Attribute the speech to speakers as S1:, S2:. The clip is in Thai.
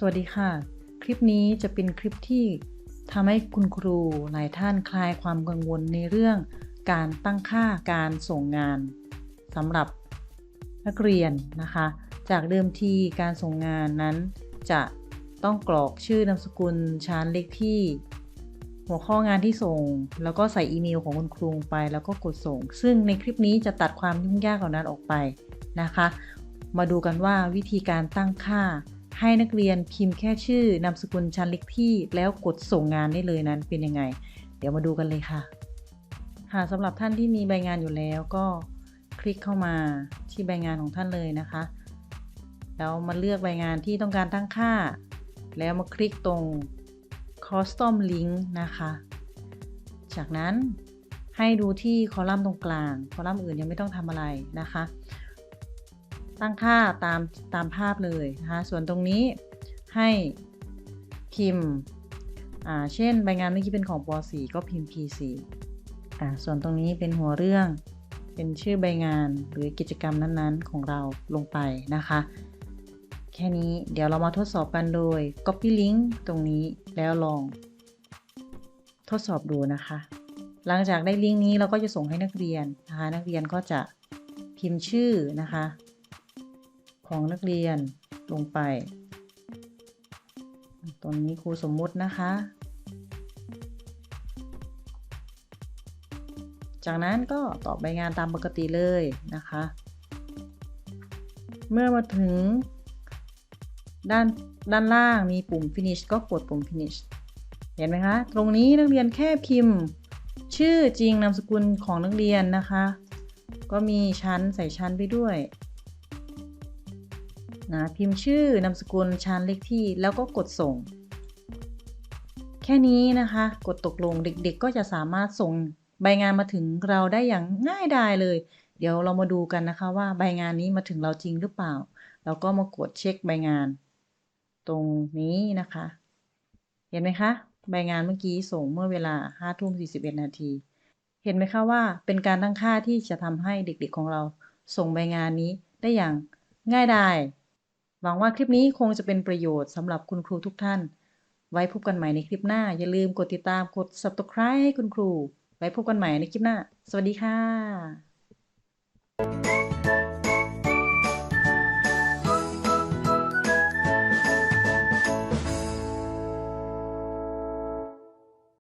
S1: สวัสดีค่ะ คลิปนี้จะเป็นคลิปที่ทำให้คุณครูหลายท่านคลายความกังวลในเรื่องการตั้งค่าการส่งงานสำหรับนักเรียนนะคะ จากเดิมทีการส่งงานนั้น จะต้องกรอกชื่อนามสกุลชั้นเลขที่ หัวข้องานที่ส่ง แล้วก็ใส่อีเมลของคุณครูไปแล้วก็กดส่ง ซึ่งในคลิปนี้จะตัดความยุ่งยากเหล่านั้นออกไปนะคะ มาดูกันว่าวิธีการตั้งค่า ให้นักเรียนพิมพ์แค่ชื่อนามสกุลชั้นเลขที่ แล้วกดส่งงานได้เลยนั้นเป็นยังไง เดี๋ยวมาดูกันเลยค่ะ ค่ะสำหรับท่านที่มีใบงานอยู่แล้วก็คลิกเข้ามาที่ใบงานของท่านเลยนะคะ แล้วมาเลือกใบงานที่ต้องการตั้งค่า แล้วมาคลิกตรง custom link นะคะ จากนั้นให้ดูที่คอลัมน์ตรงกลาง คอลัมน์อื่นยังไม่ต้องทำอะไรนะคะ ตั้งค่าตามตามภาพเลยนะคะ ส่วนตรงนี้ให้พิมพ์เช่นใบงานเมื่อกี้เป็นของป .4 ก็พิมพ์ P4 อ่าส่วนตรงนี้เป็นหัวเรื่อง เป็นชื่อใบงานหรือกิจกรรมนั้นๆ ของเราลงไปนะคะ แค่นี้เดี๋ยวเรามาทดสอบกันโดย copy link ตรงนี้แล้วลองทดสอบดูนะคะ หลังจากได้ลิงก์นี้เราก็จะส่งให้นักเรียนนะคะ นักเรียนก็จะพิมพ์ชื่อนะคะ ของนักเรียนลงไป ตรงนี้ครูสมมุตินะคะ จากนั้นก็ตอบใบงานตามปกติเลยนะคะ เมื่อมาถึงด้านด้านล่างมีปุ่ม finish ก็กดปุ่ม finish เห็นไหมคะ ตรงนี้นักเรียนแค่พิมพ์ ชื่อจริงนามสกุลของนักเรียนนะคะ ก็มีชั้นใส่ชั้นไปด้วย นะพิมพ์ชื่อนามสกุลชั้นเลขที่แล้วก็กดส่ง แค่นี้นะคะ กดตกลงเด็กๆ ก็จะสามารถส่งใบงานมาถึงเราได้อย่างง่ายดายเลย เดี๋ยวเรามาดูกันนะคะว่าใบงานนี้มาถึงเราจริงหรือเปล่าแล้วก็มากดเช็คใบงาน ตรงนี้นะคะ เห็นไหมคะ ใบงานเมื่อกี้ส่งเมื่อเวลา5ทุ่ม41 นาทีเห็นไหมคะว่าเป็นการตั้งค่าที่จะทำให้เด็กๆของเราส่งใบงานนี้ได้อย่างง่ายดาย หวังว่าคลิปนี้คงจะเป็นประโยชน์สำหรับคุณครูทุกท่าน ไว้พบกันใหม่ในคลิปหน้า อย่าลืมกดติดตามกด subscribe ให้คุณครู ไว้พบกันใหม่ในคลิปหน้า สวัสดีค่ะ